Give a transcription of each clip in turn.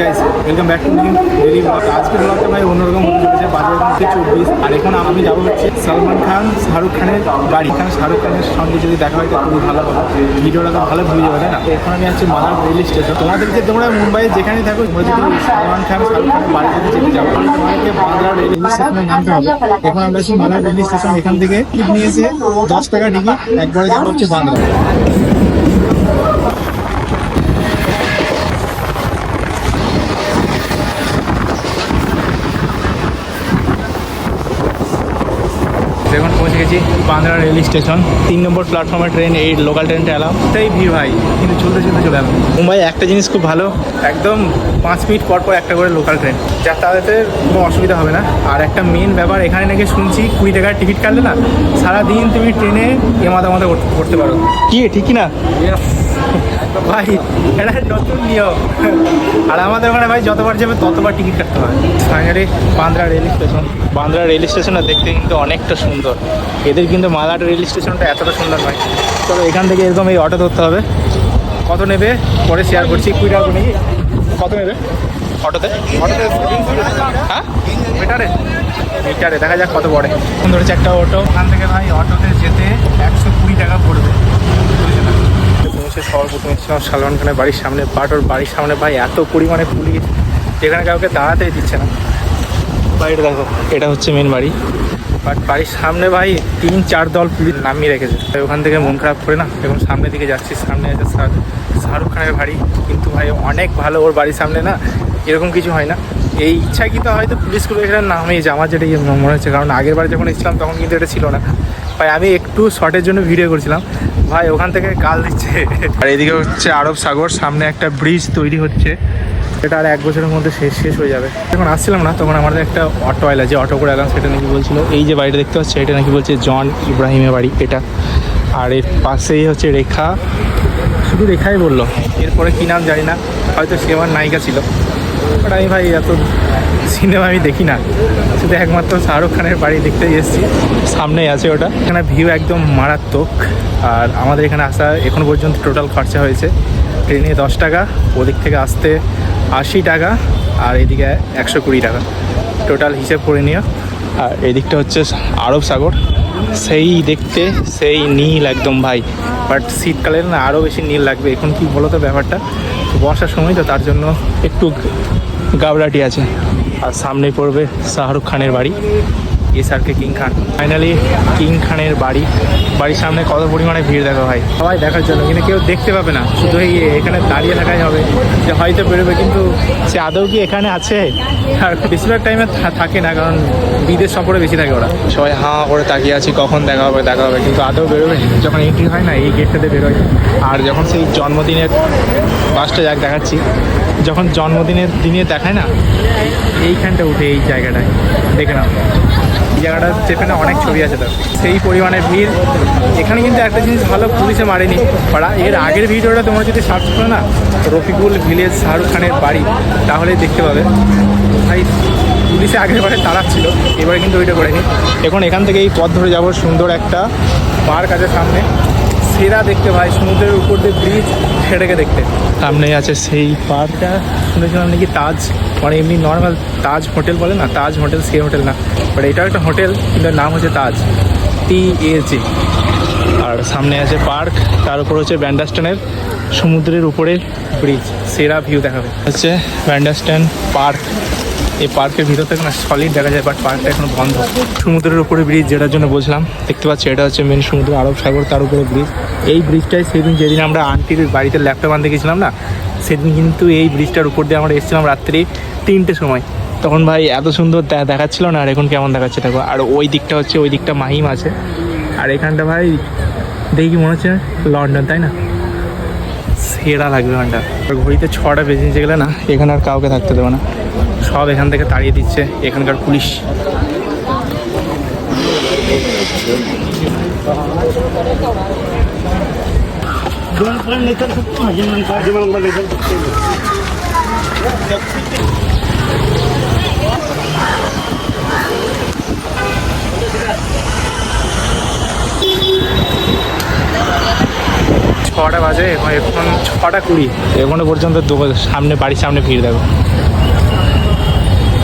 Welcome back to daily blog আজকে ব্লগটা ভাই অন্যরকম হতে চলেছে। বাজে এখন হচ্ছে চব্বিশ। আর এখন আমি যাব হচ্ছে সালমান খান, শাহরুখ খানের বাড়ি। এখানে শাহরুখ খানের সঙ্গে যদি দেখা হয়, তো খুবই ভালো হবে। ভিডিওটা তো ভালো ভুলে যাবে না? এখন আমি আছি মাদার রেল স্টেশন তোমাদেরকে তোমরা মুম্বাই যেখানে থাকো, তোমরা সালমান খান, শাহরুখ খানের বাড়িতে যেতে যাব তোমাদেরকে বাংলা রেল স্টেশনে নামতে হবে। এখন আমরা আছি মাদার রেল স্টেশন এখান থেকে টিকিট নিয়েছে দশ টাকা টিকিট একবারে যাব হচ্ছে বাংলা পৌঁছে বাংলা রেল স্টেশন। তিন নম্বর প্ল্যাটফর্মে ট্রেন এই লোকাল ট্রেনটা এলাম তাই ভিড় ভাই কিন্তু চলতে চলতে চলে এলাম মুম্বাই একটা জিনিস খুব ভালো একদম পাঁচ মিনিট পর পর একটা করে লোকাল ট্রেন যাতায়াতের কোনো অসুবিধা হবে না। আর একটা মেন ব্যাপার এখানে নাকি শুনছি কুড়ি টাকার টিকিট কাটলে না সারাদিন তুমি ট্রেনে এমাদা মাদা করতে পারো। কি ঠিকই না? ভাই এটা নতুন নিয়ম। আর আমাদের ওখানে ভাই যতবার যাবে ততবার টিকিট কাটতে হয় finally Bandra rail station Bandra rail স্টেশনটা দেখতে কিন্তু অনেকটা সুন্দর। এদের কিন্তু মালাট রেল স্টেশনটা এতটা সুন্দর নয়। চলো এখান থেকে এরকম এই অটো ধরতে হবে। কত নেবে? পরে শেয়ার করছি। কুড়ি টাকা নাকি কত নেবে? অটোতে? অটোতে হ্যাঁ? মিটারে? মিটারে। দেখা যাক কত পড়ে। সুন্দর হচ্ছে একটা অটো। ওখান থেকে ভাই অটোতে যেতে একশো কুড়ি টাকা পড়বে। পৌঁছে সর্বপ্রথম এসেছিলাম সালমান খানের বাড়ির সামনে বাট ওর বাড়ির সামনে ভাই এত পরিমাণে পুলিশ যেখানে কাউকে দাঁড়াতেই দিচ্ছে না। বাড়িটা দেখো এটা হচ্ছে মেন বাড়ি। বাট বাড়ির সামনে ভাই তিন চার দল পুলিশ নামিয়ে রেখেছে। তাই ওখান থেকে মন খারাপ করে না এখন সামনের দিকে যাচ্ছি সামনে আছে শাহ- শাহরুখ খানের বাড়ি। কিন্তু ভাই অনেক ভালো ওর বাড়ির সামনে না এরকম কিছু হয় না। এই ইচ্ছাকৃত হয়তো পুলিশ পুলিশগুলো এখানে নামিয়েছে আমার যেটা ইয়ে মনে হচ্ছে কারণ আগের বার যখন এসেছিলাম তখন কিন্তু এটা ছিল না। ভাই আমি একটু শর্টের জন্য ভিডিও করছিলাম। ভাই ওখান থেকে গাল দিচ্ছে। আর এদিকে হচ্ছে আরব সাগর সামনে একটা ব্রিজ তৈরি হচ্ছে। এটা আর এক বছরের মধ্যে শেষ শেষ হয়ে যাবে। যখন আসছিলাম না তখন আমাদের একটা অটো আইলা যে অটো করে এলাম সেটা নাকি বলছিল এই যে বাড়িটা দেখতে পাচ্ছি এটা নাকি বলছে জন ইব্রাহিমের বাড়ি এটা। আর এর পাশেই হচ্ছে রেখা। শুধু রেখাই বলল। এরপরে কী নাম জানি না হয়তো সে আমার নায়িকা ছিল। বাট আমি ভাই এত সিনেমা আমি দেখি না। শুধু একমাত্র শাহরুখ খানের বাড়ি দেখতে এসেছি। সামনেই আছে ওটা। এখানে ভিউ একদম মারাত্মক। আর আমাদের এখানে আসা এখন পর্যন্ত টোটাল খরচা হয়েছে ট্রেনে দশ টাকা, ওদিক থেকে আসতে আশি টাকা, আর এদিকে একশো কুড়ি টাকা। টোটাল হিসেব করে নিও। আর এদিকটা হচ্ছে আরব সাগর। সেই দেখতে, সেই নীল একদম ভাই। বাট শীতকালে না আরও বেশি নীল লাগবে। এখন কি বলো তো ব্যাপারটা? বর্ষার সময় তো তার জন্য একটু গাবলাটি আছে। আর সামনে পড়বে শাহরুখ খানের বাড়ি। S R K king Khan finally king খানের বাড়ি। বাড়ির সামনে কত পরিমাণে ভিড় দেখা হয়। সবাই দেখার জন্য, কিন্তু কেউ দেখতে পাবে না। শুধু এই এখানে দাঁড়িয়ে থাকাই হবে যে হয়তো বেরোবে, কিন্তু সে আদৌ কি এখানে আছে? আর বেশিরভাগ টাইমে থাকে না, কারণ বিদেশ সফরে বেশি থাকে ওরা। সবাই হা করে তাকিয়ে আছি, কখন দেখা হবে দেখা হবে, কিন্তু আদৌ বেরোবে যখন এন্ট্রি হয় না, এই গেটটাতে বেরোয়। আর যখন সেই জন্মদিনের বাসটা যাক, দেখাচ্ছি। যখন জন্মদিনের দিনে দেখায় না, এইখানটা উঠে এই জায়গাটায় দেখে নাও। জায়গাটা যেখানে অনেক ছবি আছে তার। সেই পরিমাণে ভিড়। এখানে কিন্তু একটা জিনিস ভালো পুলিশে মারেনি। পাড়া এর আগের ভিডিওটা তোমরা যদি সার্চ করো না, রফিকুল ভিলেজ শাহরুখ খানের বাড়ি তাহলেই দেখতে পাবে। ভাই, পুলিশে আগের বারে তাড়াচ্ছিল এবারে কিন্তু ওইটা করেনি। এখন এখান থেকে এই পথ ধরে যাব সুন্দর একটা পার্ক আছে সামনে। সেরা দেখতে ভাই, সমুদ্রের উপর দিয়ে ব্রিজ সেটাকে দেখতে। সামনে আছে সেই পার্কটা। শুনেছিলাম নাকি তাজ মানে এমনি নর্মাল তাজ হোটেল বলে না, তাজ হোটেল, সে হোটেল না। বাট এটাও একটা হোটেল, কিন্তু নাম হচ্ছে তাজ টি এ জি আর সামনে আছে পার্ক, তার উপর হচ্ছে ব্যান্ডাস্ট্যান্ডের সমুদ্রের উপরে ব্রিজ সেরা ভিউ দেখাবে। হচ্ছে ব্যান্ডাস্ট্যান্ড পার্ক। এই পার্কের ভিতর থেকে না সলিড দেখা যায় বাট পার্কটা এখনও বন্ধ। সমুদ্রের উপরে ব্রিজ যেটার জন্য বলছিলাম, দেখতে পাচ্ছি এটা হচ্ছে মেন সমুদ্র, আরব সাগর, তার উপরে ব্রিজ এই ব্রিজটাই সেদিন যেদিন আমরা আন্টির বাড়িতে ল্যাপটপ আনতে গেছিলাম না, সেদিন কিন্তু এই ব্রিজটার উপর দিয়ে আমরা এসেছিলাম রাত্রি তিনটে সময়। তখন ভাই এত সুন্দর দেখাচ্ছিল না, আর এখন কেমন দেখাচ্ছে দেখো। আর ওই দিকটা হচ্ছে, ওই দিকটা মাহিম আছে। আর এখানটা ভাই, দেখি মনে হচ্ছে? লন্ডন, তাই না? সেরা লাগবে ওখানটা। ঘড়িতে ছটা বেজে গেলে না, এখানে আর কাউকে থাকতে দেবে না। সব এখান থেকে তাড়িয়ে দিচ্ছে এখানকার পুলিশ। ছটা বাজে এখন ছটা কুড়ি। এখনও পর্যন্ত সামনে, বাড়ির সামনে ভিড় দেখো।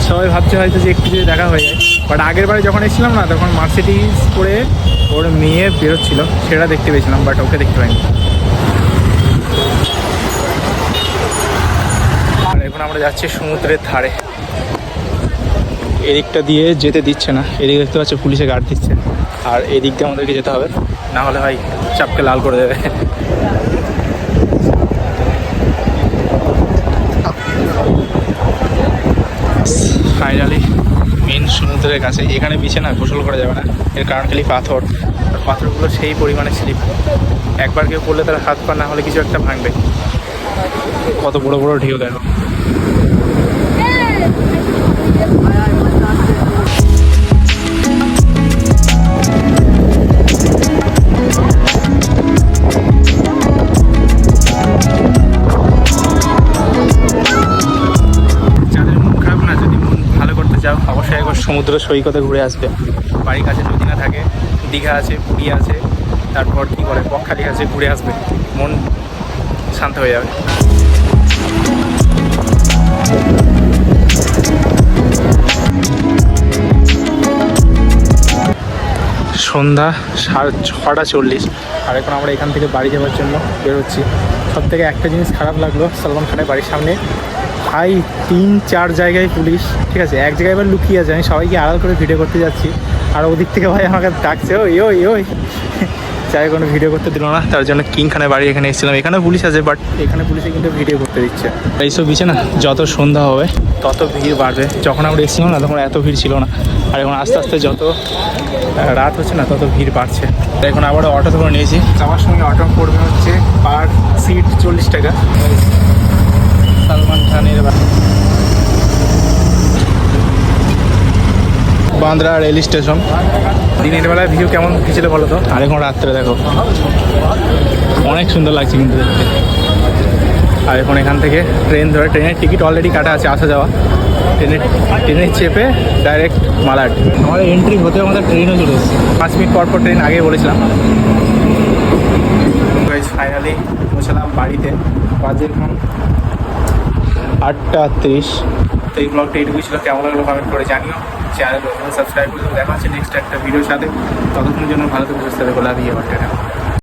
সবাই ভাবছে হয়তো যে একটু যদি দেখা হয়ে যায়। বাট আগের বারে যখন এসেছিলাম না, তখন মার্সিডিজ করে ওর মেয়ে বেরোচ্ছিল, সেটা দেখতে পেয়েছিলাম বাট ওকে দেখতে পাইনি। আর এখন আমরা যাচ্ছি সমুদ্রের ধারে। এদিকটা দিয়ে যেতে দিচ্ছে না, এদিক দেখতে পাচ্ছ পুলিশে গার্ড দিচ্ছে। আর এদিক দিয়ে আমাদেরকে যেতে হবে, না হলে ভাই চাপকে লাল করে দেবে ফাইনালি মেন সমুদ্রের কাছে, এখানে বিছে না, গোসল করা যাবে না। এর কারণ খালি পাথর। পাথরগুলো সেই পরিমাণে স্লিপ। একবার কেউ পড়লে তার হাত পা না হলে কিছু একটা ভাঙবে। কত বড় বড় ঢেউ দেখো। সমুদ্র সৈকতে ঘুরে আসবে। বাড়ির কাছে যদি না থাকে, দীঘা আছে, পুরী আছে, তারপর কি করে, বকখালি আছে, ঘুরে আসবে। মন শান্ত হয়ে যাবে। সন্ধ্যা সাড়ে ছটা চল্লিশ। আর এখন আমরা এখান থেকে বাড়ি যাওয়ার জন্য বেরোচ্ছি। সব থেকে একটা জিনিস খারাপ লাগল, সালমান খানের বাড়ির সামনে। ভাই, তিন, চার জায়গায় পুলিশ। ঠিক আছে, এক জায়গায় এবার লুকিয়ে আছে। আমি সবাইকে আড়াল করে ভিডিও করতে যাচ্ছি। আর ওদিক থেকে ভাই আমাকে ডাকছে, ওই ওই ওই। চাই কোনো ভিডিও করতে দিল না। তার জন্য কিংখানে বাড়ি এখানে এসেছিলাম। এখানে পুলিশ আছে বাট এখানে পুলিশে কিন্তু ভিডিও করতে দিচ্ছে। এইসব বিছে না, যত সন্ধ্যা হবে, তত ভিড় বাড়বে। যখন আমরা এসেছিলাম না, তখন এত ভিড় ছিল না। আর এখন আস্তে আস্তে যত রাত হচ্ছে না, তত ভিড় বাড়ছে। তো এখন আবার অটো করে নিয়েছি। যাওয়ার সময় অটো পড়বে হচ্ছে পার সিট চল্লিশ টাকা। Bandra rail station. দিনের বেলায় ভিউ কেমন ছিল বলো তো? আর এখন রাত্রে দেখো। অনেক সুন্দর লাগছে কিন্তু দেখতে। আর এখন এখান থেকে ট্রেন ধরে ট্রেনের টিকিট অলরেডি কাটা আছে আসা যাওয়া। ট্রেনে ট্রেনে চেপে ডাইরেক্ট মালাড আমাদের এন্ট্রি হতে আমাদের ট্রেনও চলে এসেছে। পাঁচ মিনিট পর পর ট্রেন আগে বলেছিলাম। ফাইনালি পৌঁছালাম বাড়িতে। বাজে এখন আটটা তিরিশ। তো এই ব্লগটা এইটুকুই ছিল। কেমন লাগল কমেন্ট করে জানিও। চ্যানেল সাবস্ক্রাইব করে দেখা হচ্ছে নেক্সট একটা ভিডিওর সাথে। ততক্ষণের জন্য ভালো থেকে, সুস্থ থাকো। Love you